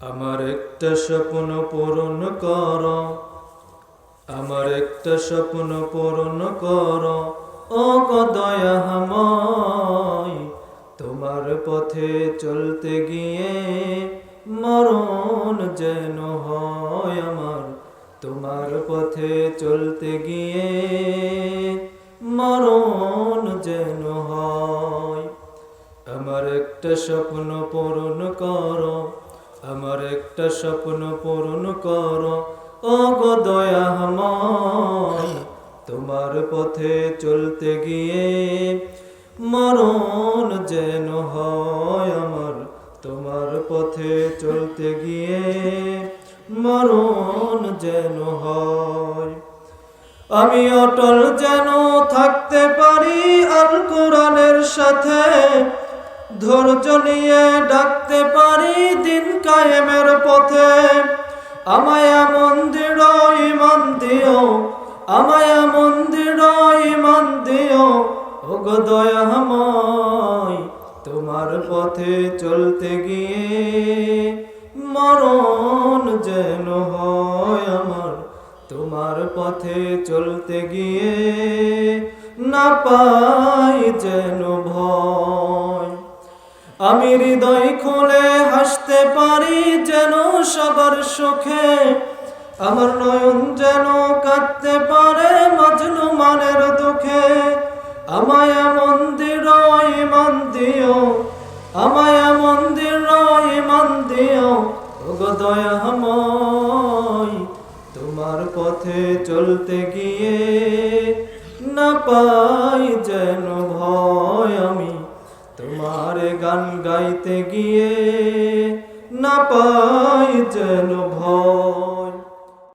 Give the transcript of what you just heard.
আমার একটা স্বপ্ন পূরণ কর। আমার একটা স্বপ্ন পূরণ কর। ও গদয়াময় তোমার পথে চলতে গিয়ে মরণ যেন হয় আমার। তোমার পথে চলতে গিয়ে মরণ যেন হয়। আমার একটা স্বপ্ন পূরণ করো। আমার একটা স্বপ্ন পূরণ করো। ও গো দয়াময় তোমার পথে চলতে গিয়ে মরণ যেন হয় আমার। তোমার পথে চলতে গিয়ে মরণ যেন হয়। আমি অটল যেন থাকতে পারি আল কোরআনের সাথে। ধৈর্য নিয়ে ডাকতে পারি দিন কায়েমের পথে। আমায় মন্দির, ইমান দিও। আমায় মন্দির, ইমান দিও। ওগো দয়াময়, তোমার পথে চলতে গিয়ে মরণ যেন হয় আমার। তোমার পথে চলতে গিয়ে না পাই যেন ভয়। আমি হৃদয় খুলে হাসতে পারি যেন সবার সুখে। আমার নয়ন যেন কাঁদতে পারে মজনু মানের দুঃখে। আমায় মন্দির ইমান দিও। আমায় মন্দির ইমান দিও। দয়াময়, তোমার পথে চলতে গিয়ে না পাই যেন তোমার গান গাইতে গিয়ে না পাই যেন ভয়।